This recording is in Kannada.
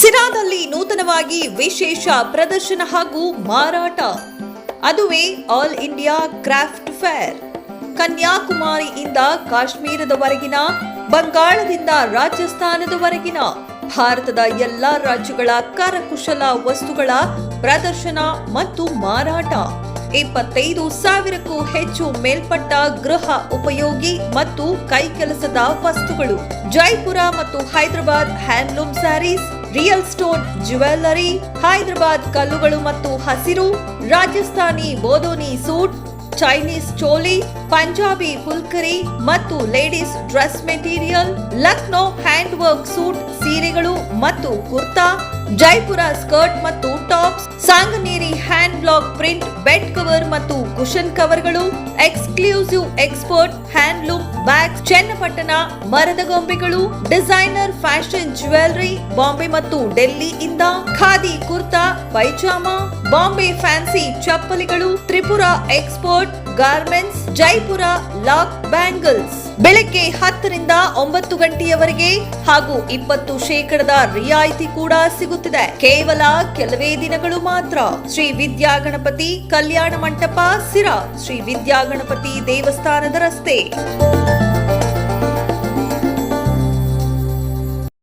ಸಿರಾದಲ್ಲಿ ನೂತನವಾಗಿ ವಿಶೇಷ ಪ್ರದರ್ಶನ ಹಾಗೂ ಮಾರಾಟ. ಅದುವೇ ಆಲ್ ಇಂಡಿಯಾ ಕ್ರಾಫ್ಟ್ ಫೇರ್. ಕನ್ಯಾಕುಮಾರಿಯಿಂದ ಕಾಶ್ಮೀರದವರೆಗಿನ, ಬಂಗಾಳದಿಂದ ರಾಜಸ್ಥಾನದವರೆಗಿನ, ಭಾರತದ ಎಲ್ಲಾ ರಾಜ್ಯಗಳ ಕರಕುಶಲ ವಸ್ತುಗಳ ಪ್ರದರ್ಶನ ಮತ್ತು ಮಾರಾಟ. ಇಪ್ಪತ್ತೈದು ಸಾವಿರಕ್ಕೂ ಹೆಚ್ಚು ಮೇಲ್ಪಟ್ಟ ಗೃಹ ಉಪಯೋಗಿ ಮತ್ತು ಕೈಕೆಲಸದ ವಸ್ತುಗಳು. ಜೈಪುರ ಮತ್ತು Hyderabad handloom sarees real stone jewellery Hyderabad ಕಲ್ಲುಗಳು ಮತ್ತು ಹಸಿರು, ರಾಜಸ್ಥಾನಿ ಬೋದೋನಿ ಸೂಟ್ ಚೈನೀಸ್ ಚೋಲಿ ಪಂಜಾಬಿ ಫುಲ್ಕರಿ ಮತ್ತು ladies dress material Lucknow hand work suit ಸೀರೆಗಳು ಮತ್ತು ಕುರ್ತಾ. ಜೈಪುರ ಸ್ಕರ್ಟ್ ಮತ್ತು tops, Sanganeri hand block print, bed cover ಮತ್ತು cushion ಕವರ್ಗಳು, exclusive expert handloom bag, Channapatna, ಮರದ ಗೊಂಬೆಗಳು, ಡಿಸೈನರ್ ಫ್ಯಾಷನ್ ಜ್ಯುವೆಲ್ಲರಿ ಬಾಂಬೆ ಮತ್ತು ಡೆಲ್ಲಿ ಇಂದ khadi kurta, pyjama, Bombay fancy ಚಪ್ಪಲಿಗಳು, Tripura export, garments, Jaipur lac bangles. ಬೆಳಗ್ಗೆ ಹತ್ತರಿಂದ ಒಂಬತ್ತು ಗಂಟೆಯವರೆಗೆ ಹಾಗೂ ಇಪ್ಪತ್ತು ಶೇಕಡದ ರಿಯಾಯಿತಿ ಕೂಡ ಸಿಗುತ್ತಿದೆ. ಕೇವಲ ಕೆಲವೇ ದಿನಗಳು ಮಾತ್ರ. ಶ್ರೀ ವಿದ್ಯಾ ಗಣಪತಿ ಕಲ್ಯಾಣ ಮಂಟಪ, ಸಿರಾ, ಶ್ರೀ ವಿದ್ಯಾ ಗಣಪತಿ ದೇವಸ್ಥಾನದ ರಸ್ತೆ.